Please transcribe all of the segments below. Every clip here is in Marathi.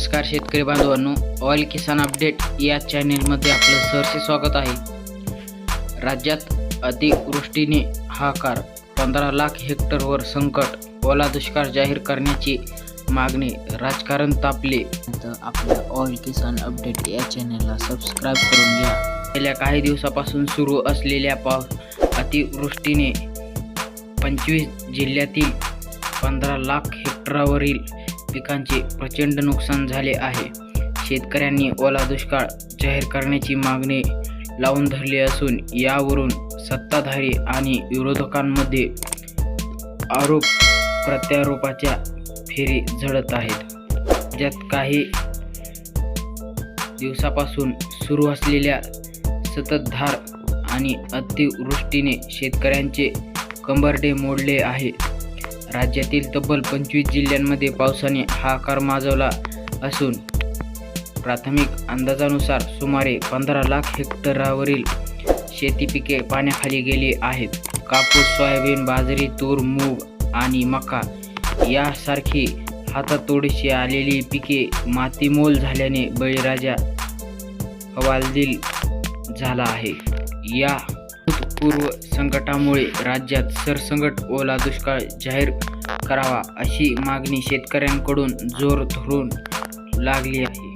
नमस्कार शेतकरी बांधवांनो ऑइल किसान अपडेट या चॅनेलमध्ये आपलं सहर्ष स्वागत आहे. राज्यात अतिवृष्टीने हाकार पंधरा लाख हेक्टरवर संकट ओला दुष्काळ जाहीर करण्याची मागणी राजकारण तापले. तर आपल्या ऑइल किसान अपडेट या चॅनेलला सबस्क्राईब करून घ्या. गेल्या काही दिवसापासून सुरू असलेल्या पाव अतिवृष्टीने पंचवीस जिल्ह्यातील पंधरा लाख हेक्टरावरील पिकांचे प्रचंड नुकसान झाले आहे. शेतकऱ्यांनी ओला दुष्काळ जाहीर करण्याची मागणी लावून धरली असून यावरून सत्ताधारी आणि विरोधकांमध्ये आरोप प्रत्यारोपाच्या फेरी झडत आहेत. ज्यात काही दिवसापासून सुरू असलेल्या सततधार आणि अतिवृष्टीने शेतकऱ्यांचे कंबरडे मोडले आहे. राज्यातील तब्बल पंचवीस जिल्ह्यांमध्ये पावसाने हाकार माजवला असून प्राथमिक अंदाजानुसार सुमारे पंधरा लाख हेक्टरावरील शेती पिके पाण्याखाली गेली आहेत. कापूस सोयाबीन बाजरी तूर मूग आणि मका यासारखी हातातोडीशी आलेली पिके मातीमोल झाल्याने बळीराजा हवालदिल झाला आहे. या पूर्व संकटामुळे राज्यात सरसंकट ओला दुष्काळ जाहीर करावा अशी मागणी शेतकऱ्यांकडून जोर धरून लागली आहे.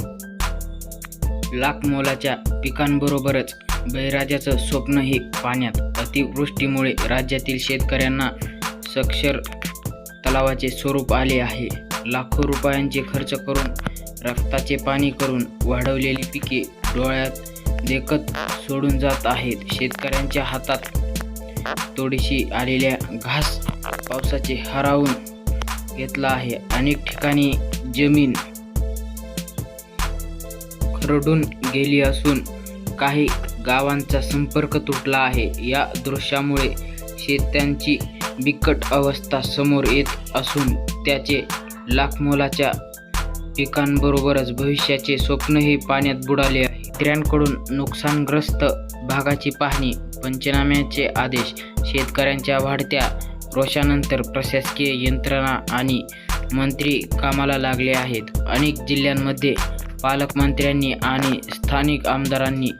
लाख मोलाच्या पिकांबरोबरच बळीराजाचं स्वप्नही पाण्यात अतिवृष्टीमुळे राज्यातील शेतकऱ्यांना सक्षर तलावाचे स्वरूप आले आहे. लाखो रुपयांचे खर्च करून रक्ताचे पाणी करून वाढवलेली पिके डोळ्यात देखत सोडून जात आहेत. शेतकऱ्यांच्या हातात तोडीशी आलेल्या घास पावसाचे हरावून घेतला आहे. अनेक ठिकाणी जमीन खरडून गेली असून काही गावांचा संपर्क तुटला आहे. या दृश्यामुळे शेत्यांची बिकट अवस्था समोर येत असून त्याचे लाखमोलाच्या पिकांबरोबरच भविष्याचे स्वप्नही पाण्यात बुडाले आहे. शेतकऱ्यांकडून नुकसानग्रस्त भागाची पाहणी पंचनाम्याचे आदेश शेतकऱ्यांच्या वाढत्या रोषानंतर प्रशासकीय यंत्रणा आणि मंत्री कामाला लागले आहेत. अनेक जिल्ह्यांमध्ये पालकमंत्र्यांनी आणि स्थानिक आमदारांनी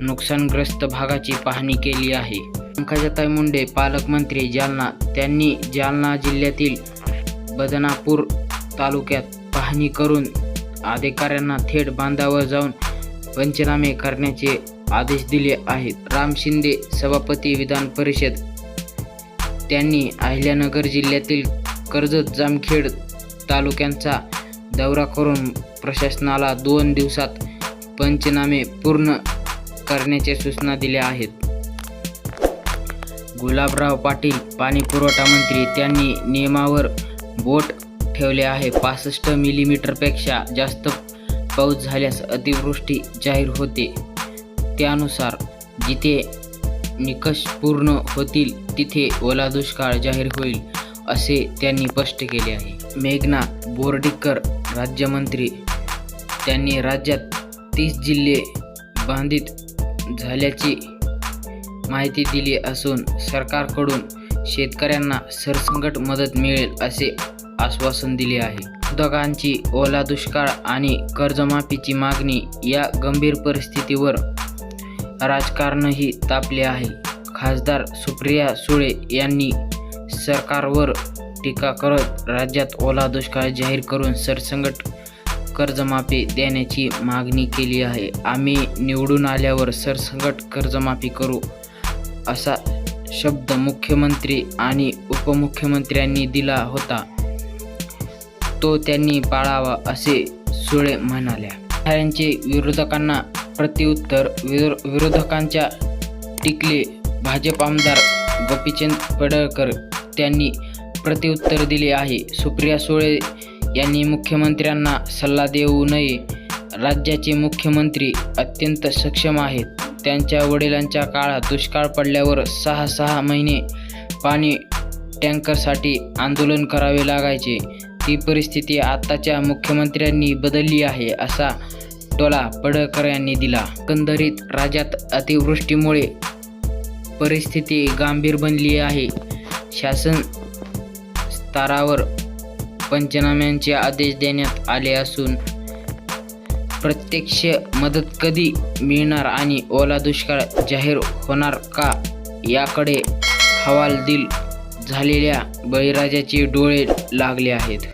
नुकसानग्रस्त भागाची पाहणी केली आहे. पंकजाताई मुंडे पालकमंत्री जालना त्यांनी जालना जिल्ह्यातील बदनापूर तालुक्यात पाहणी करून अधिकाऱ्यांना थेट बांधावर जाऊन पंचनामे करण्याचे आदेश दिले आहेत. राम शिंदे सभापती विधान परिषद. त्यांनी अहिल्यानगर जिल्ह्यातील कर्जत जामखेड तालुक्यांचा दौरा करून प्रशासनाला दोन दिवसात पंचनामे पूर्ण करण्याच्या सूचना दिल्या आहेत. गुलाबराव पाटील पाणी पुरवठा मंत्री त्यांनी नियमावर बोट ठेवले आहे. पासष्ट मिलीमीटरपेक्षा जास्त पाऊस झाल्यास अतिवृष्टी जाहीर होते. त्यानुसार जिथे निकष पूर्ण होतील तिथे ओला दुष्काळ जाहीर होईल असे त्यांनी स्पष्ट केले आहे. मेघना बोर्डीकर राज्यमंत्री. त्यांनी राज्यात तीस जिल्हे बांधित झाल्याची माहिती दिली असून सरकारकडून शेतकऱ्यांना सरसंकट मदत मिळेल असे आश्वासन दिले आहे. उद्योगांची ओला दुष्काळ आणि कर्जमाफीची मागणी या गंभीर परिस्थितीवर राजकारणही तापले आहे. खासदार सुप्रिया सुळे यांनी सरकारवर टीका करत राज्यात ओला दुष्काळ जाहीर करून सरसंगट कर्जमाफी देण्याची मागणी केली आहे. आम्ही निवडून आल्यावर सरसंगट कर्जमाफी करू असा शब्द मुख्यमंत्री आणि उपमुख्यमंत्र्यांनी दिला होता. तो त्यांनी पाळावा असे सुळे म्हणाल्या. यांचे विरोधकांना प्रत्युत्तर विरो विरोधकांच्या टिकले भाजप आमदार गोपीचंद पडळकर त्यांनी प्रत्युत्तर दिले आहे. सुप्रिया सुळे यांनी मुख्यमंत्र्यांना सल्ला देऊ नये. राज्याचे मुख्यमंत्री अत्यंत सक्षम आहेत. त्यांच्या वडिलांच्या काळात दुष्काळ पडल्यावर सहा सहा महिने पाणी टँकरसाठी आंदोलन करावे लागायचे. ती परिस्थिती आताच्या मुख्यमंत्र्यांनी बदलली आहे असा टोला पडळकर यांनी दिला. एकंदरीत राज्यात अतिवृष्टीमुळे परिस्थिती गंभीर बनली आहे. शासन स्तरावर पंचनाम्यांचे आदेश देण्यात आले असून प्रत्यक्ष मदत कधी मिळणार आणि ओला दुष्काळ जाहीर होणार का याकडे हवालदिल झालेल्या बळीराजाचे डोळे लागले आहेत.